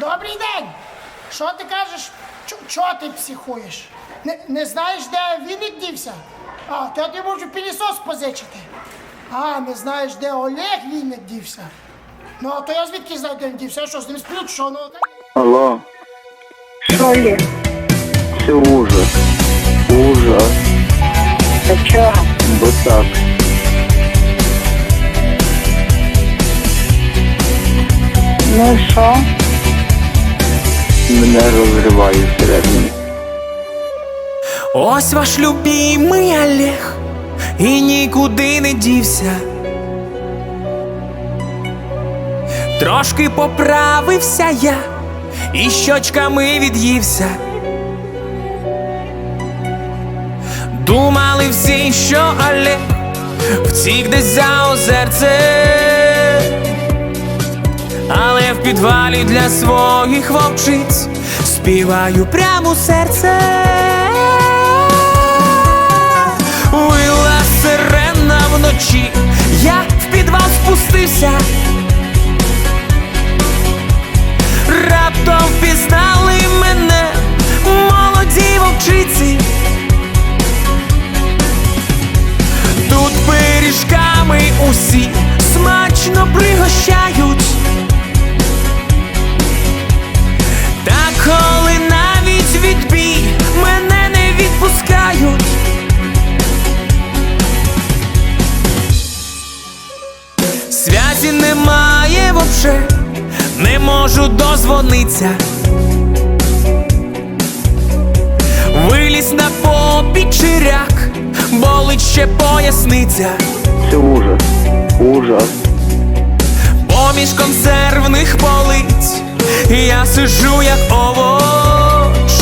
Добрий день! Що ти кажеш? Чого ти психуєш? Не, не знаєш, де Вінник дівся? А, то я тобі можу пілісос позичити. А, не знаєш, де Олег Вінник дівся? Ну, а то я звідки знаю, де він дівся? Я що, з ним сплю, що? Ну, Алло, Що Олег? це ужас. Ужас. До чого? Бо так. Ну і що? Мене розриває всередині. Ось ваш любимий Олег і нікуди не дівся. Трошки поправився я і щочками від'ївся. Думали всі, що Олег втік десь за озерце, підвалі для своїх вовчиць співаю прямо серце. Вила сирена вночі, я в підвал спустився. Связі немає вообще, не можу дозвониться. Виліз на попі чиряк, болить ще поясниця. Це ужас. Ужас. Поміж консервних полиць я сижу як овоч,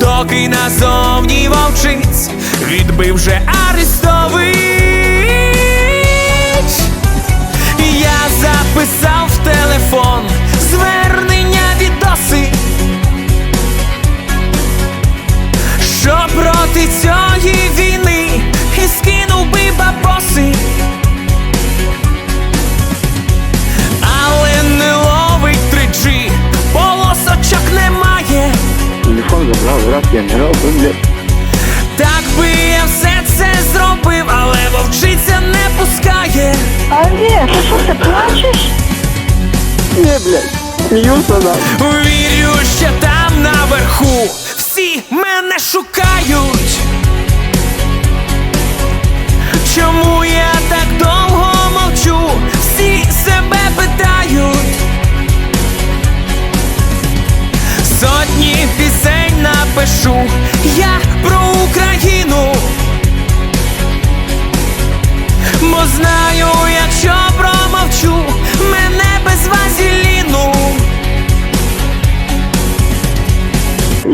доки назовні вовчиць відбив же Арестович. Телефон я не робив, блядь. Так би я все це зробив, але вовчиця не пускає. Андрій, ти що, ти плачеш? Ні, блядь. Сміюся нам. Вірю, що там наверху всі мене шукають.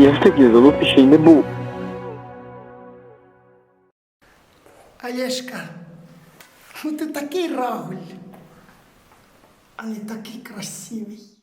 Я в такий залупі ще й не був. Олешка, ну ти такий рагуль, а не такий красивий.